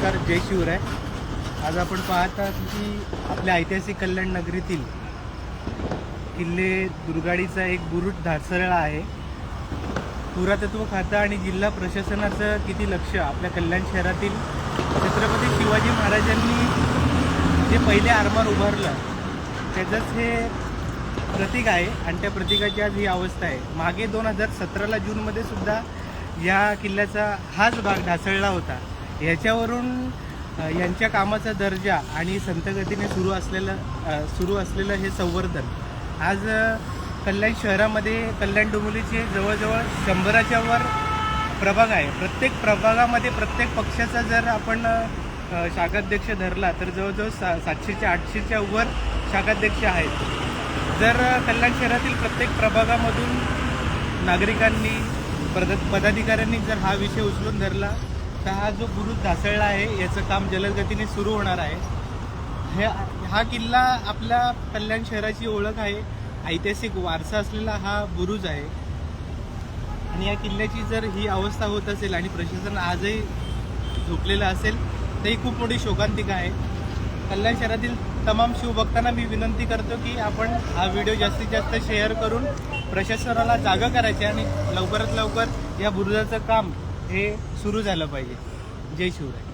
नमस्कार जय शिवराय. आज आपण पाहत आहात की आपल्या ऐतिहासिक कल्याण नगरीतील किल्ले दुर्गाडीचा एक बुरुट ढासळला आहे. पुरातत्व खातं आणि जिल्हा प्रशासनाचं किती लक्ष आपल्या कल्याण शहरातील छत्रपती शिवाजी महाराजांनी जे पहिले आरमार उभारलं त्याचंच हे प्रतीक आहे आणि त्या प्रतीकाची आज ही अवस्था आहे. मागे दोन हजार सतराला जूनमध्ये सुद्धा या किल्ल्याचा हाच भाग ढासळला होता. याच्यावरून यांच्या कामाचा दर्जा आणि संतगतीने सुरू असलेलं सुरू असलेलं हे संवर्धन. आज कल्याण शहरामध्ये कल्याण डोंबिवलीचे जवळजवळ शंभराच्या वर प्रभाग आहे. प्रत्येक प्रभागामध्ये प्रत्येक पक्षाचा जर आपण शाखाध्यक्ष धरला तर जवळजवळ सा सातशेच्या आठशेच्या वर शाखाध्यक्ष आहेत. जर कल्याण शहरातील प्रत्येक प्रभागामधून नागरिकांनी पद पदाधिकाऱ्यांनी जर हा विषय उचलून धरला तर हा जो बुरुज ढासळला आहे याचं काम जलदगतीने सुरू होणार आहे. हे हा किल्ला आपल्या कल्याण शहराची ओळख आहे. ऐतिहासिक वारसा असलेला हा बुरुज आहे. आणि या किल्ल्याची जर ही अवस्था होत असेल आणि प्रशासन आजही झोपलेलं असेल तर ही खूप मोठी शोकांतिका आहे. कल्याण शहरातील तमाम शिवभक्तांना मी विनंती करतो की आपण हा व्हिडिओ जास्तीत जास्त शेअर करून प्रशासनाला जागा करायचे आणि लवकरात लवकर या बुरुजाचं काम हे सुरू झालं पाहिजे. जय शिवराय.